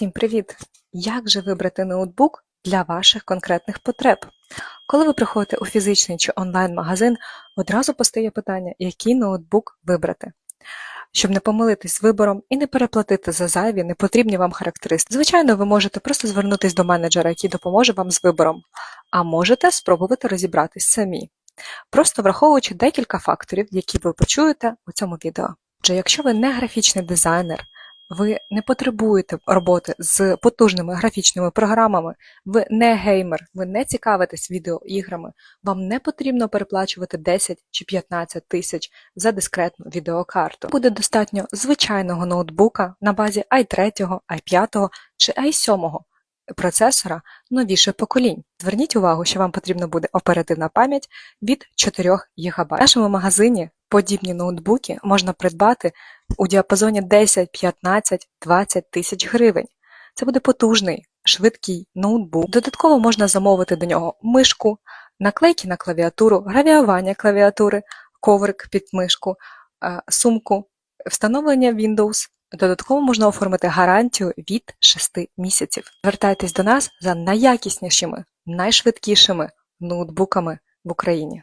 Всім привіт! Як же вибрати ноутбук для ваших конкретних потреб? Коли ви приходите у фізичний чи онлайн-магазин, одразу постає питання, який ноутбук вибрати. Щоб не помилитись з вибором і не переплатити за зайві непотрібні вам характеристики. Звичайно, ви можете просто звернутись до менеджера, який допоможе вам з вибором, а можете спробувати розібратись самі, просто враховуючи декілька факторів, які ви почуєте у цьому відео. Отже, якщо ви не графічний дизайнер, ви не потребуєте роботи з потужними графічними програмами, ви не геймер, ви не цікавитесь відеоіграми, вам не потрібно переплачувати 10 чи 15 тисяч за дискретну відеокарту. Буде достатньо звичайного ноутбука на базі i3, i5 чи i7 процесора новіших поколінь. Зверніть увагу, що вам потрібна буде оперативна пам'ять від 4 ГБ. В нашому магазині подібні ноутбуки можна придбати у діапазоні 10, 15, 20 тисяч гривень. Це буде потужний, швидкий ноутбук. Додатково можна замовити до нього мишку, наклейки на клавіатуру, гравіювання клавіатури, коврик під мишку, е, сумку, встановлення Windows. Додатково можна оформити гарантію від 6 місяців. Звертайтесь до нас за найякіснішими, найшвидкішими ноутбуками в Україні.